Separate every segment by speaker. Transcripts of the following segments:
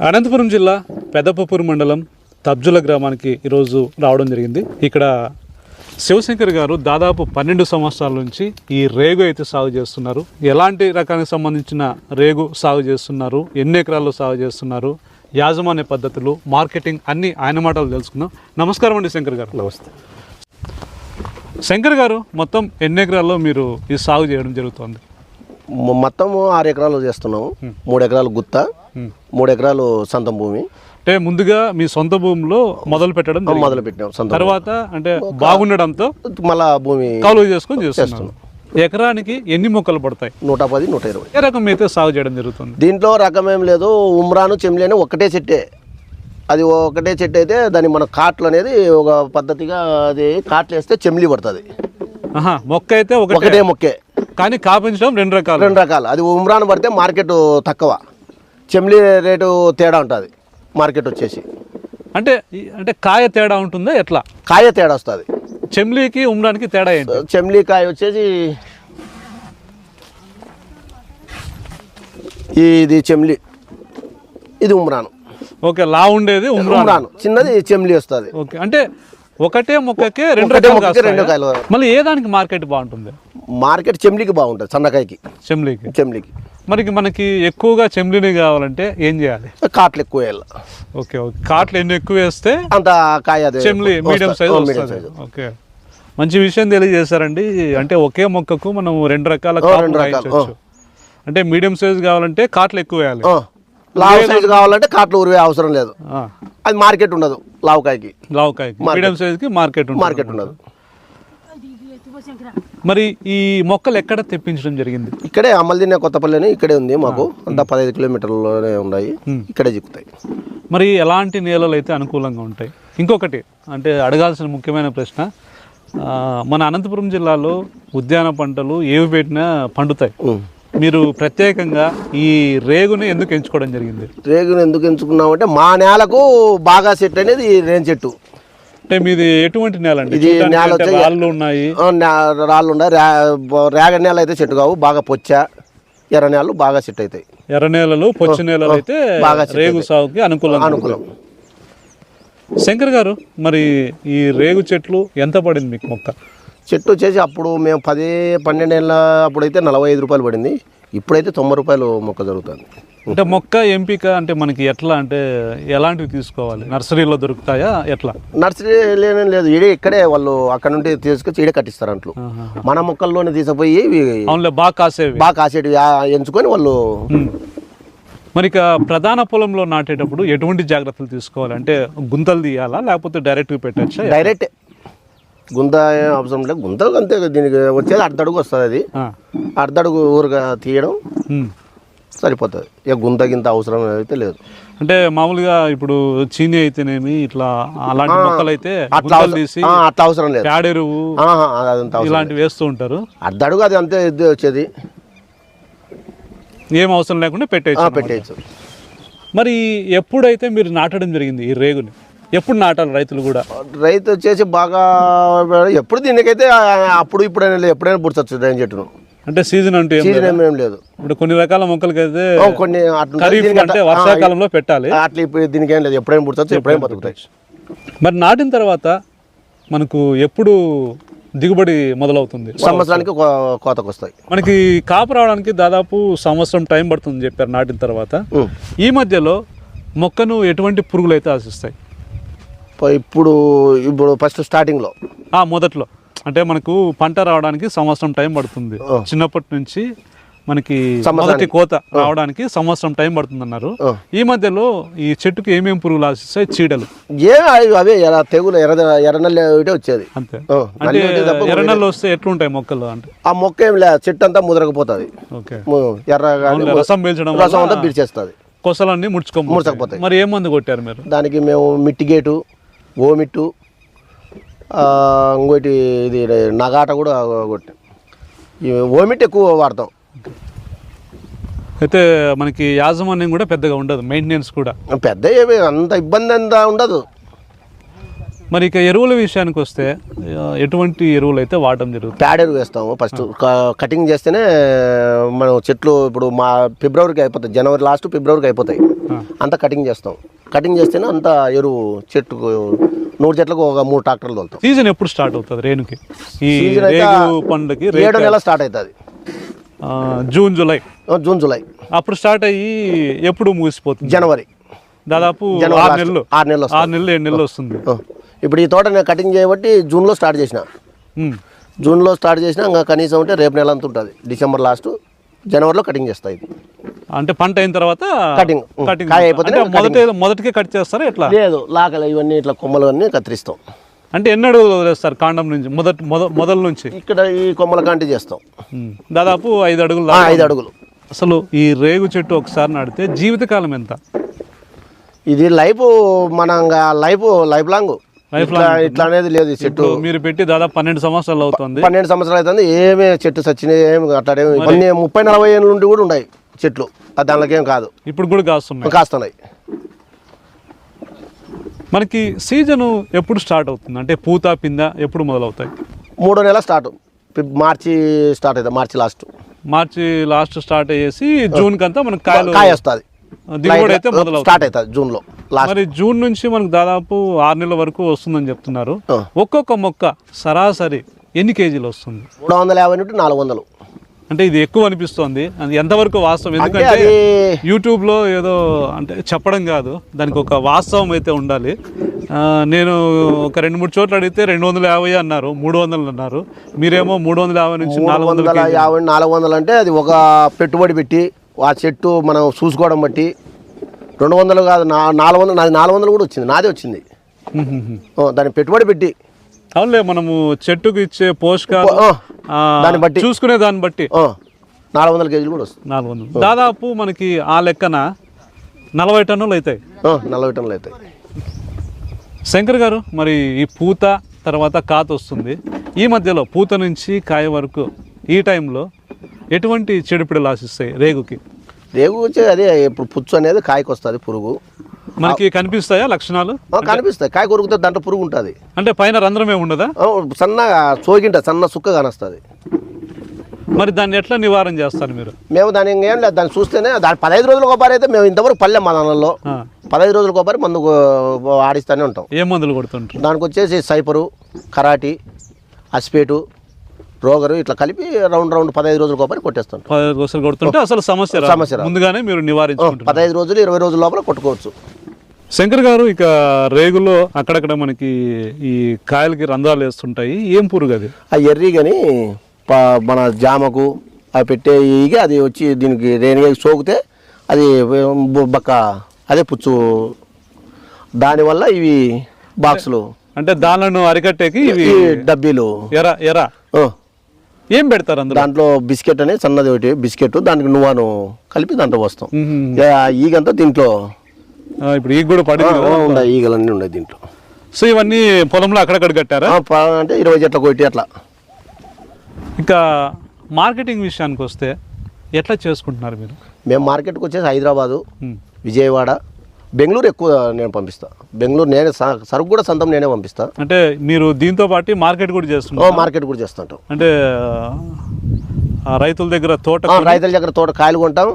Speaker 1: అనంతపురం జిల్లా పెదపపూర్ మండలం తబ్జుల గ్రామానికి ఈరోజు రావడం జరిగింది. ఇక్కడ శివశంకర్ గారు దాదాపు పన్నెండు సంవత్సరాల నుంచి ఈ రేగు అయితే సాగు చేస్తున్నారు. ఎలాంటి రకానికి సంబంధించిన రేగు సాగు చేస్తున్నారు? ఎన్ని ఎకరాల్లో సాగు చేస్తున్నారు? యాజమాన్య పద్ధతులు మార్కెటింగ్ అన్ని ఆయన మాటలు తెలుసుకుందాం. నమస్కారం అండి శంకర్ గారు.
Speaker 2: నమస్తే.
Speaker 1: శంకర్ గారు మొత్తం ఎన్ని ఎకరాల్లో మీరు ఈ సాగు చేయడం జరుగుతుంది?
Speaker 2: మొత్తం ఆరు ఎకరాలు చేస్తున్నాము. మూడు ఎకరాలు గుత్త. మూడు ఎకరాలు సొంతం భూమి.
Speaker 1: అంటే ముందుగా మీ సొంత భూమిలో మొదలు పెట్టడం.
Speaker 2: మొదలు పెట్టినాం సొంత
Speaker 1: తర్వాత అంటే బాగుండడంతో
Speaker 2: మళ్ళా భూమి
Speaker 1: కాలువ చేసుకొని చేస్తున్నాం. ఎకరానికి ఎన్ని మొక్కలు పడతాయి?
Speaker 2: నూట పది నూట ఇరవై.
Speaker 1: ఏ రకం అయితే సాగు చేయడం జరుగుతుంది?
Speaker 2: దీంట్లో రకం ఏం లేదు. ఉమ్రాను చెమ్లి అని ఒకటే చెట్టే. అది ఒకటే చెట్టు అయితే దాని మన కాట్లు అనేది ఒక పద్ధతిగా అది కాట్లు వేస్తే చెమ్లి పడుతుంది.
Speaker 1: మొక్క అయితే ఒకటే.
Speaker 2: ఒకటే మొక్కే.
Speaker 1: కానీ కాపించడం రెండు రకాలు.
Speaker 2: రెండు రకాలు. అది ఉమ్రాన్ పడితే మార్కెట్ తక్కువ. చెమ్లి రేటు తేడా ఉంటుంది. మార్కెట్ వచ్చేసి.
Speaker 1: అంటే అంటే కాయ తేడా ఉంటుందా? ఎట్లా?
Speaker 2: కాయ తేడా వస్తుంది.
Speaker 1: చెమ్లీకి ఉమ్రానికి తేడా ఏంటి?
Speaker 2: చెమ్లి కాయ వచ్చేసి ఇది చెమ్లి. ఇది ఉమ్రాను.
Speaker 1: ఓకే లా ఉండేది ఉమ్రా
Speaker 2: ఉమ్రాను. చిన్నది చెమ్లి వస్తుంది.
Speaker 1: ఓకే అంటే ఒకటే మొక్కకే రెండు
Speaker 2: రెండు? కాయలు.
Speaker 1: మళ్ళీ ఏ దానికి మార్కెట్ బాగుంటుంది?
Speaker 2: మార్కెట్ చెమ్లికి బాగుంటుంది సన్నకాయకి.
Speaker 1: చెమ్లీకి.
Speaker 2: చెమ్లికి.
Speaker 1: మరి మనకి ఎక్కువగా చెమ్లీని కావాలంటే ఏం చేయాలి?
Speaker 2: కాట్లు ఎక్కువ వేయాలి.
Speaker 1: Okay okay. కాట్లు ఎన్ని ఎక్కువ వేస్తే
Speaker 2: అంత కాయ అది
Speaker 1: చెమ్లి మీడియం. Size okay. మంచి విషయం తెలియజేశారండి. అంటే ఒకే మొక్కకు మనం రెండు రకాల రాయించవచ్చు. అంటే మీడియం సైజ్ కావాలంటే కాట్లు ఎక్కువ వేయాలి.
Speaker 2: లావు సైజు కావాలంటే కాట్లు ఉరివే అవసరం లేదు. అది మార్కెట్ ఉండదు లావుకాయకి
Speaker 1: లావుకాయకి మీడియం సైజ్కి మార్కెట్ ఉంటుంది.
Speaker 2: మార్కెట్ ఉండదు.
Speaker 1: మరి ఈ మొక్కలు ఎక్కడ తెప్పించడం జరిగింది?
Speaker 2: ఇక్కడే అమల్దిన్న కొత్తపల్లి ఇక్కడే ఉంది మాకు. అంతా పదహైదు కిలోమీటర్లలోనే ఉన్నాయి. ఇక్కడే చిక్కుతాయి.
Speaker 1: మరి ఎలాంటి నేలలు అయితే అనుకూలంగా ఉంటాయి? ఇంకొకటి అంటే అడగాల్సిన ముఖ్యమైన ప్రశ్న మన అనంతపురం జిల్లాలో ఉద్యాన పంటలు ఏవి పెట్టినా పండుతాయి. మీరు ప్రత్యేకంగా ఈ రేగుని ఎందుకు ఎంచుకోవడం జరిగింది?
Speaker 2: రేగును ఎందుకు ఎంచుకున్నామంటే మా నేలకు బాగా సెట్ అనేది ఈ రేన్ చెట్టు.
Speaker 1: అంటే మీది ఎటువంటి నేల అండి?
Speaker 2: ఇది నేల వచ్చి-
Speaker 1: రాళ్ళు ఉన్నాయి.
Speaker 2: ఆ, నే- రాళ్ళు ఉన్నాయి. రా రేగడి నేల అయితే చెట్టు కావు. బాగా పొచ్చ ఎర్ర నేలలు బాగా సెట్ అవుతాయి.
Speaker 1: ఎర్ర నేలలు పొచ్చి నేలలు అయితే
Speaker 2: బాగా చెట్టు
Speaker 1: రేగు సాగుకి అనుకూలంగా
Speaker 2: అనుకూలం.
Speaker 1: శంకర్ గారు మరి ఈ రేగు చెట్లు ఎంత పడింది మీకు మొక్క?
Speaker 2: చెట్టు వచ్చేసి అప్పుడు మేము పది పన్నెండు ఏళ్ళ అప్పుడైతే నలభై ఐదు రూపాయలు పడింది. ఇప్పుడైతే తొంభై రూపాయలు మొక్క జరుగుతుంది.
Speaker 1: అంటే మొక్క ఎంపిక అంటే మనకి ఎట్లా అంటే ఎలాంటివి తీసుకోవాలి? నర్సరీలో దొరుకుతాయా? ఎట్లా?
Speaker 2: నర్సరీ లేనే లేదు. ఈడే ఇక్కడే వాళ్ళు అక్కడ నుండి తీసుకొచ్చి ఈడే కట్టిస్తారు అంట్లు. మన మొక్కల్లోనే తీసుకుపోయి
Speaker 1: బాగా కాసేవి.
Speaker 2: బాగా కాసేటి ఎంచుకొని వాళ్ళు.
Speaker 1: మరి ప్రధాన పొలంలో నాటేటప్పుడు ఎటువంటి జాగ్రత్తలు తీసుకోవాలి? అంటే గుంతలు తీయాలా? లేకపోతే డైరెక్ట్గా పెట్టచ్చా?
Speaker 2: డైరెక్ట్ గుంత ఏం అవసరం లేదు గుంతలు అంతే దీనికి వచ్చేది అర్ధడుగు వస్తుంది అది. అర్ధడుగు ఊరుగా తీయడం సరిపోతుంది. ఇక గుంత గింత అవసరం అయితే లేదు.
Speaker 1: అంటే మామూలుగా ఇప్పుడు చీని అయితేనేమి ఇట్లా అలాంటి మొక్కలు అయితే
Speaker 2: అట్లా
Speaker 1: తీసి
Speaker 2: అట్లా అవసరం లేదు.
Speaker 1: ఇలాంటివి వేస్తూ ఉంటారు.
Speaker 2: అర్ధడుగు అది అంతే ఇది వచ్చేది.
Speaker 1: ఏం అవసరం లేకుండా పెట్టేయచ్చు
Speaker 2: పెట్టేయచ్చు.
Speaker 1: మరి ఎప్పుడైతే మీరు నాటడం జరిగింది ఈ రేగుని? ఎప్పుడు నాటాలి రైతులు కూడా?
Speaker 2: రైతు వచ్చేసి బాగా ఎప్పుడు దీనికైతే అప్పుడు ఇప్పుడైనా ఎప్పుడైనా పుడుచచ్చు రైన్ చెట్టును.
Speaker 1: అంటే సీజన్ అంటూ
Speaker 2: సీజన్ ఏం లేదు.
Speaker 1: ఇప్పుడు కొన్ని రకాల మొక్కలకైతే
Speaker 2: ఓ, కొన్ని
Speaker 1: అంటే వర్షాకాలంలో పెట్టాలి.
Speaker 2: అట్లా ఇప్పుడు దీనికి ఏం లేదు ఎప్పుడైనా పుడుచచ్చు ఎప్పుడైనా బతుకుతాయి.
Speaker 1: మరి నాటిన తర్వాత మనకు ఎప్పుడు దిగుబడి మొదలవుతుంది?
Speaker 2: సంవత్సరానికి కోతకు వస్తాయి
Speaker 1: మనకి కాపు రావడానికి దాదాపు సంవత్సరం టైం పడుతుంది చెప్పారు నాటిన తర్వాత. ఈ మధ్యలో మొక్కను ఎటువంటి పురుగులు అయితే ఆశిస్తాయి?
Speaker 2: ఇప్పుడు ఇప్పుడు ఫస్ట్ స్టార్టింగ్లో
Speaker 1: ఆ మొదట్లో. అంటే మనకు పంట రావడానికి సంవత్సరం టైం పడుతుంది. చిన్నప్పటి నుంచి మనకి. మొదటి కోత రావడానికి సంవత్సరం టైం పడుతుంది అన్నారు. ఈ మధ్యలో ఈ చెట్టుకి ఏమేమి పురుగులు ఆశిస్తాయి? చీడలు.
Speaker 2: ఏ అవి- తెగులు ఎర్ర ఎర్రనల్లి ఒకటే వచ్చేది.
Speaker 1: అంతే. అంటే ఎర్రనెల్లు వస్తే ఎట్లుంటాయి మొక్కలు అంటే?
Speaker 2: ఆ మొక్క ఏం లేదు చెట్టు అంతా ముదరకపోతుంది.
Speaker 1: రసం పీల్చడం
Speaker 2: రసం అంతా పీల్చేస్తుంది.
Speaker 1: కొసలన్నీ ముడుచుకోము
Speaker 2: ముడుచుకుపోతాయి.
Speaker 1: మరి ఏం మందు కొట్టారు మీరు?
Speaker 2: దానికి మేము మిట్టిగేటు ఓమిట్టు ఇంకోటి ఇది నగాట కూడా కొట్టాం. ఈ ఓమిట్ ఎక్కువ వాడతాం.
Speaker 1: అయితే మనకి యాజమాన్యం కూడా పెద్దగా ఉండదు మెయింటెనెన్స్ కూడా.
Speaker 2: పెద్ద ఏమి అంత ఇబ్బంది అంత ఉండదు.
Speaker 1: మరి ఇక ఎరువుల విషయానికి వస్తే ఎటువంటి ఎరువులు అయితే వాడడం జరుగుతుంది?
Speaker 2: ప్యాడ్ ఎరువు వేస్తాము ఫస్ట్. కటింగ్ చేస్తేనే మనం చెట్లు ఇప్పుడు మా ఫిబ్రవరికి అయిపోతాయి జనవరి లాస్ట్ ఫిబ్రవరికి అయిపోతాయి. అంతా కటింగ్ చేస్తాం. కటింగ్ చేస్తేనే అంతా ఎరువు చెట్టుకు నూరు చెట్లకు ఒక మూడు ట్రాక్టర్లు తోలుతాం.
Speaker 1: సీజన్ ఎప్పుడు స్టార్ట్ అవుతుంది రేణుకి? ఈ
Speaker 2: సీజన్ అయితే
Speaker 1: రేగు
Speaker 2: ఏడు నెలలు స్టార్ట్ అవుతుంది.
Speaker 1: June July.
Speaker 2: June July.
Speaker 1: అప్పుడు స్టార్ట్ అయ్యి ఎప్పుడు ముగిసిపోతుంది?
Speaker 2: జనవరి.
Speaker 1: దాదాపు
Speaker 2: జనవరి
Speaker 1: ఆరు
Speaker 2: last.
Speaker 1: నెలలు.
Speaker 2: ఆరు నెలలు వస్తుంది.
Speaker 1: ఆరు నెలలు ఏడు నెలలు వస్తుంది.
Speaker 2: ఆ. ఇప్పుడు ఈ తోట నేను కటింగ్ చేయబట్టి జూన్లో స్టార్ట్ చేసిన.
Speaker 1: ఉమ్.
Speaker 2: జూన్లో స్టార్ట్ చేసినా ఇంకా కనీసం అంటే రేపు నెల అంత ఉంటుంది. డిసెంబర్ లాస్ట్ జనవరిలో కటింగ్ చేస్తాయి ఇది.
Speaker 1: అంటే పంట అయిన తర్వాత. కటింగ్
Speaker 2: కాయ అయిపోతేనే
Speaker 1: అంటే మొదటి మొదటికే కట్ చేస్తారా? ఎట్లా?
Speaker 2: లేదు లాకలు ఇవన్నీ ఇట్లా కొమ్మలు అన్నీ కత్తిరిస్తాం.
Speaker 1: అంటే ఎన్ని అడుగులు వదిలేస్తారు కాండం నుంచి? మొదటి మొద మొదల నుంచి?
Speaker 2: ఇక్కడ ఈ కొమ్మల కాంటి చేస్తాం.
Speaker 1: దాదాపు ఐదు అడుగులు
Speaker 2: ఐదు అడుగులు.
Speaker 1: అసలు ఈ రేగు చెట్టు ఒకసారి నాటితే జీవితకాలం ఎంత?
Speaker 2: ఇది లైఫ్ మన లైఫ్ లైఫ్ లాంగ్.
Speaker 1: Life
Speaker 2: ఇట్లా ఇట్లా అనేది లేదు చెట్టు.
Speaker 1: మీరు పెట్టి దాదాపు పన్నెండు సంవత్సరాలు అవుతుంది.
Speaker 2: పన్నెండు సంవత్సరాలు అవుతుంది. ఏమీ చెట్టు చచ్చినాయి ఏమి కొన్ని ముప్పై నలభై ఏళ్ళ నుండి కూడా ఉన్నాయి. చెట్లు. దానిలోకేం కాదు.
Speaker 1: ఇప్పుడు కూడా కాస్తున్నాయి.
Speaker 2: కాస్తున్నాయి.
Speaker 1: మనకి సీజను ఎప్పుడు స్టార్ట్ అవుతుంది? అంటే పూత పింద ఎప్పుడు మొదలవుతాయి?
Speaker 2: మూడో నెల స్టార్ట్. మార్చి స్టార్ట్ అవుతుంది మార్చి లాస్ట్.
Speaker 1: మార్చి లాస్ట్ స్టార్ట్ అయ్యేసి జూన్ కంతా మనకి కాయలు
Speaker 2: కాయ వస్తుంది.
Speaker 1: దిగుబడి అయితే మొదలవుతుంది.
Speaker 2: స్టార్ట్ అవుతుంది జూన్లో లాస్ట్.
Speaker 1: మరి జూన్ నుంచి మనకు దాదాపు ఆరు నెలల వరకు వస్తుందని చెప్తున్నారు. ఒక్కొక్క మొక్క సరాసరి ఎన్ని కేజీలు వస్తుంది?
Speaker 2: మూడు వందల యాభై నుండి నాలుగు వందలు.
Speaker 1: అంటే ఇది ఎక్కువ అనిపిస్తోంది. అది ఎంతవరకు వాస్తవం? ఎందుకంటే యూట్యూబ్లో ఏదో అంటే చెప్పడం కాదు. దానికి ఒక వాస్తవం అయితే ఉండాలి. నేను ఒక రెండు మూడు చోట్ల అడిగితే రెండు వందల యాభై అన్నారు మూడు వందలు అన్నారు. మీరేమో మూడు వందల యాభై నుంచి నాలుగు వందల
Speaker 2: యాభై నాలుగు వందలు అంటే అది ఒక పెట్టుబడి పెట్టి ఆ చెట్టు మనం చూసుకోవడం బట్టి. రెండు వందలు కాదు నా నాలుగు వందలు నాది నాలుగు వందలు కూడా వచ్చింది. నాదే వచ్చింది. ఓ, దాన్ని పెట్టుబడి పెట్టి
Speaker 1: అవునులే మనము చెట్టుకు ఇచ్చే పోషకాలు
Speaker 2: దాన్ని బట్టి.
Speaker 1: చూసుకునే దాన్ని బట్టి.
Speaker 2: నాలుగు వందల కేజీలు కూడా వస్తుంది.
Speaker 1: నాలుగు వందలు. దాదాపు మనకి ఆ లెక్కన నలభై టన్నులు అవుతాయి.
Speaker 2: ఓ, నలభై టన్నులు అవుతాయి.
Speaker 1: శంకర్ గారు మరి ఈ పూత తర్వాత కాత వస్తుంది. ఈ మధ్యలో పూత నుంచి కాయ వరకు ఈ టైంలో ఎటువంటి చెడుపిడలు ఆశిస్తాయి రేగుకి?
Speaker 2: రేగు వచ్చి అదే ఇప్పుడు పుచ్చు అనేది కాయకు వస్తుంది పురుగు.
Speaker 1: మనకి కనిపిస్తాయా లక్షణాలు?
Speaker 2: కనిపిస్తాయి. కాయ కొరుకుతే దాంట్లో పురుగు ఉంటుంది.
Speaker 1: అంటే పైన రంధ్రమే ఉండదా?
Speaker 2: సన్నగా సోకింట సన్న సుక్క కానొస్తుంది.
Speaker 1: మరి దాన్ని ఎట్లా నివారణ చేస్తారు మీరు?
Speaker 2: మేము దాని ఇంకేం లేదు దాన్ని చూస్తేనే దాని పదహైదు రోజుల ఒకసారి అయితే మేము ఇంతవరకు పల్లెం మా
Speaker 1: ఆ,
Speaker 2: పదహైదు రోజులకు ఒకసారి మందు ఆడిస్తూనే ఉంటాం.
Speaker 1: ఏ మందులు కొడుతుంటారు?
Speaker 2: దానికి వచ్చేసి సైపరు కరాటి అసిపేటు రోగరు ఇట్లా కలిపి రౌండ్ రౌండ్ పదహైదు రోజులకు ఒకసారి కొట్టేస్తుంటాం.
Speaker 1: పదహైదు రోజులు కొడుతుంటే అసలు సమస్య.
Speaker 2: సమస్య.
Speaker 1: ముందుగానే మీరు నివారించుకుంటారు
Speaker 2: పదహైదు రోజులు ఇరవై రోజుల లోపల కొట్టుకోవచ్చు.
Speaker 1: శంకర్ గారు ఇక రేగులో అక్కడక్కడ మనకి ఈ కాయలకి రంధ్రాలు వేస్తుంటాయి. ఏం పురుగు అది?
Speaker 2: ఆ ఎర్రి కానీ మన జామకు అవి పెట్టే ఈగ అది వచ్చి దీనికి రేణిగా సోకితే అది బక్క అదే పుచ్చు. దానివల్ల ఇవి బాక్సులు.
Speaker 1: అంటే దానిలను అరికట్టేకి ఇవి
Speaker 2: డబ్బీలు.
Speaker 1: ఎర ఎర.
Speaker 2: ఓ,
Speaker 1: ఏం పెడతారు అందులో?
Speaker 2: దాంట్లో బిస్కెట్ అనేది సన్నది ఒకటి బిస్కెట్ దానికి నువ్వును కలిపి దాంట్లో వస్తాం ఈగంతా దీంట్లో
Speaker 1: ఇప్పుడు ఈ కూడా
Speaker 2: ఆ, ఉన్నాయి ఈగలన్నీ ఉన్నాయి దీంట్లో.
Speaker 1: సో ఇవన్నీ పొలంలో అక్కడక్కడ కట్టారా?
Speaker 2: అంటే ఇరవై చెట్ల కొట్టి అట్లా.
Speaker 1: ఇక మార్కెటింగ్ విషయానికి వస్తే ఎట్లా చేసుకుంటున్నారు మీరు?
Speaker 2: మేము మార్కెట్కి వచ్చేసి హైదరాబాదు. విజయవాడ బెంగళూరు ఎక్కువ నేను పంపిస్తా. బెంగళూరు నేనే సరుకు కూడా సొంతం నేనే పంపిస్తా.
Speaker 1: అంటే మీరు దీంతో పాటు మార్కెట్ కూడా
Speaker 2: ఓ,
Speaker 1: చేస్తున్నారు
Speaker 2: మార్కెట్ కూడా చేస్తుంటాం.
Speaker 1: అంటే రైతుల దగ్గర తోట
Speaker 2: రైతుల దగ్గర తోట కాయలు కొంటాం.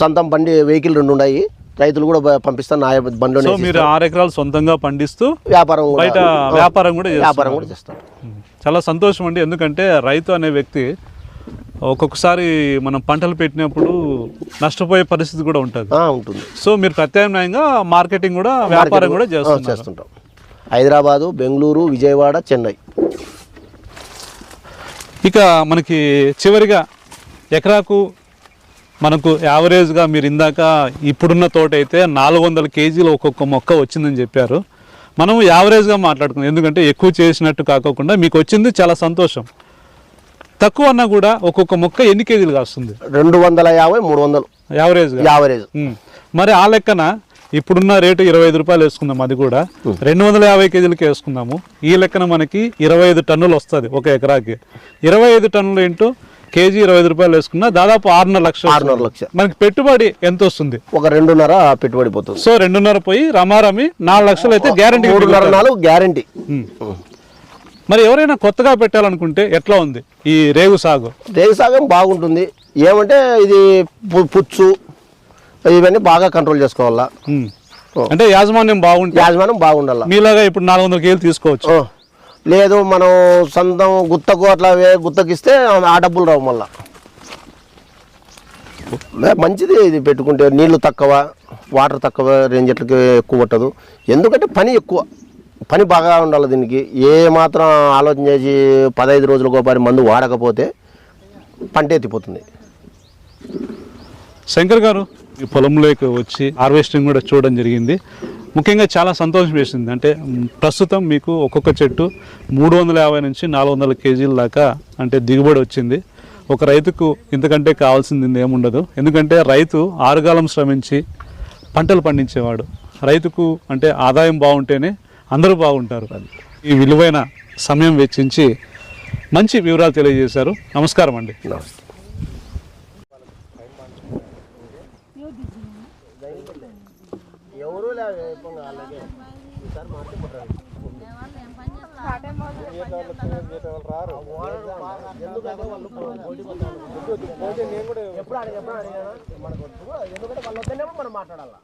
Speaker 2: సొంతం బండి వెహికల్ రెండు ఉన్నాయి రైతులు కూడా పంపిస్తాను నా బండిలోనే
Speaker 1: సో మీరు ఆరు ఎకరాలు సొంతంగా పండిస్తూ
Speaker 2: వ్యాపారం
Speaker 1: బయట వ్యాపారం కూడా
Speaker 2: వ్యాపారం కూడా చేస్తాం.
Speaker 1: చాలా సంతోషం అండి ఎందుకంటే రైతు అనే వ్యక్తి ఒక్కొక్కసారి మనం పంటలు పెట్టినప్పుడు నష్టపోయే పరిస్థితి కూడా ఉంటుంది.
Speaker 2: ఉంటుంది.
Speaker 1: సో మీరు ప్రత్యామ్నాయంగా మార్కెటింగ్ కూడా వ్యాపారం కూడా
Speaker 2: చేస్తుంటాం. హైదరాబాదు బెంగళూరు విజయవాడ చెన్నై.
Speaker 1: ఇక మనకి చివరిగా ఎకరాకు మనకు యావరేజ్గా మీరు ఇందాక ఇప్పుడున్న తోట అయితే నాలుగు వందల కేజీలు ఒక్కొక్క మొక్క వచ్చిందని చెప్పారు. మనం యావరేజ్గా మాట్లాడుకుందాం. ఎందుకంటే ఎక్కువ చేసినట్టు కాకోకుండా మీకు వచ్చింది చాలా సంతోషం. తక్కువ అన్నా కూడా ఒక్కొక్క మొక్క ఎన్ని కేజీలు కాస్తుంది?
Speaker 2: రెండు వందల యాభై మూడు వందలు. యావరేజ్
Speaker 1: ఉమ్. మరి ఆ లెక్కన ఇప్పుడున్న రేటు ఇరవై ఐదు రూపాయలు వేసుకుందాం అది కూడా. రెండు వందల యాభై కేజీలకి వేసుకుందాము. ఈ లెక్కన మనకి ఇరవై ఐదు టన్నులు వస్తుంది ఒక ఎకరాకి. ఇరవై ఐదు టన్నులు ఏంటో కేజీ ఇరవై ఐదు రూపాయలు వేసుకున్నా దాదాపు ఆరున్నర లక్షలు
Speaker 2: ఆరున్నర లక్ష
Speaker 1: మనకి పెట్టుబడి ఎంత వస్తుంది?
Speaker 2: ఒక రెండున్నర పెట్టుబడి పోతుంది.
Speaker 1: సో రెండున్నర పోయి రమారమి నాలుగు లక్షలు అయితే గ్యారంటీ
Speaker 2: మూడున్నర నాలుగు గ్యారంటీ
Speaker 1: మరి ఎవరైనా కొత్తగా పెట్టాలనుకుంటే ఎట్లా ఉంది ఈ రేగు సాగు?
Speaker 2: రేగు సాగం బాగుంటుంది. ఏమంటే ఇది పుచ్చు ఇవన్నీ బాగా కంట్రోల్ చేసుకోవాలా.
Speaker 1: అంటే యాజమాన్యం బాగుంటే
Speaker 2: యాజమాన్యం బాగుండాల.
Speaker 1: మీలాగా ఇప్పుడు నాలుగు వందల కేజీలు తీసుకోవచ్చు.
Speaker 2: లేదు మనం సొంతం గుత్తకు అట్లా గుత్తకిస్తే ఆ డబ్బులు రావు మళ్ళా. మంచిది ఇది పెట్టుకుంటే. నీళ్ళు తక్కువ వాటర్ తక్కువ రేంజెట్లకి ఎక్కువ పట్టదు. ఎందుకంటే పని ఎక్కువ. పని బాగా ఉండాలి దీనికి. ఏ మాత్రం ఆలోచన చేసి పదహైదు రోజులకు ఒకసారి మందు వాడకపోతే పంట ఎత్తిపోతుంది.
Speaker 1: శంకర్ గారు ఈ పొలంలోకి వచ్చి హార్వెస్టింగ్ కూడా చూడడం జరిగింది. ముఖ్యంగా చాలా సంతోషం వేసింది. అంటే ప్రస్తుతం మీకు ఒక్కొక్క చెట్టు మూడు వందల యాభై నుంచి నాలుగు వందల కేజీల దాకా అంటే దిగుబడి వచ్చింది. ఒక రైతుకు ఇంతకంటే కావాల్సింది ఏముండదు. ఎందుకంటే రైతు ఆరుగాలం శ్రమించి పంటలు పండించేవాడు. రైతుకు అంటే ఆదాయం బాగుంటేనే అందరూ బాగుంటారు ఈ విలువైన సమయం వెచ్చించి మంచి వివరాలు తెలియజేశారు. నమస్కారం అండి.
Speaker 2: నమస్తే. ఎవరు ఎప్పుడు అడిగా ఎప్పుడు అడిగా మనకు ఎందుకంటే వాళ్ళు వద్దనేమో మనం మాట్లాడాలి?